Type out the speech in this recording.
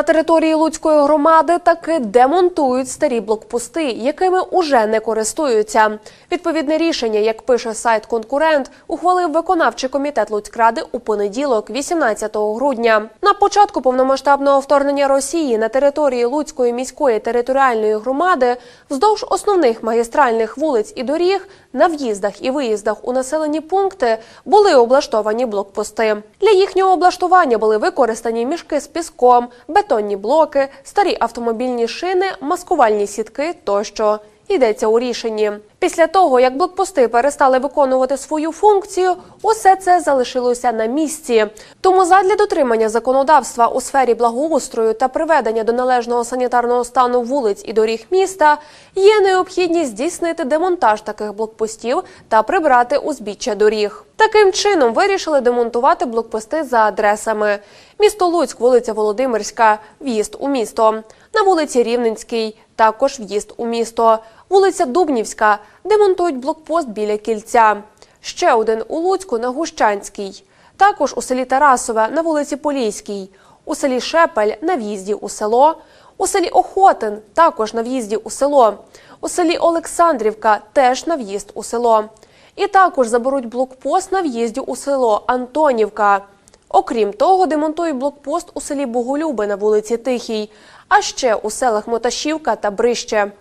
На території Луцької громади таки демонтують старі блокпости, якими уже не користуються. Відповідне рішення, як пише сайт Конкурент, ухвалив виконавчий комітет Луцькради у понеділок, 18 грудня. На початку повномасштабного вторгнення Росії на території Луцької міської територіальної громади вздовж основних магістральних вулиць і доріг на в'їздах і виїздах у населені пункти були облаштовані блокпости. Для їхнього облаштування були використані мішки з піском, бетонні блоки, старі автомобільні шини, маскувальні сітки тощо. Йдеться у рішенні. Після того, як блокпости перестали виконувати свою функцію, усе це залишилося на місці. Тому задля дотримання законодавства у сфері благоустрою та приведення до належного санітарного стану вулиць і доріг міста є необхідність здійснити демонтаж таких блокпостів та прибрати узбіччя доріг. Таким чином вирішили демонтувати блокпости за адресами: місто Луцьк, вулиця Володимирська, в'їзд у місто, на вулиці Рівненській, також в'їзд у місто, вулиця Дубнівська, демонтують блокпост біля кільця. Ще один у Луцьку на Гущанській. Також у селі Тарасове на вулиці Поліській, у селі Шепель на в'їзді у село, у селі Охотин також на в'їзді у село, у селі Олександрівка теж на в'їзд у село. І також заберуть блокпост на в'їзді у село Антонівка. Окрім того, демонтують блокпост у селі Боголюби на вулиці Тихій, а ще у селах Моташівка та Брище.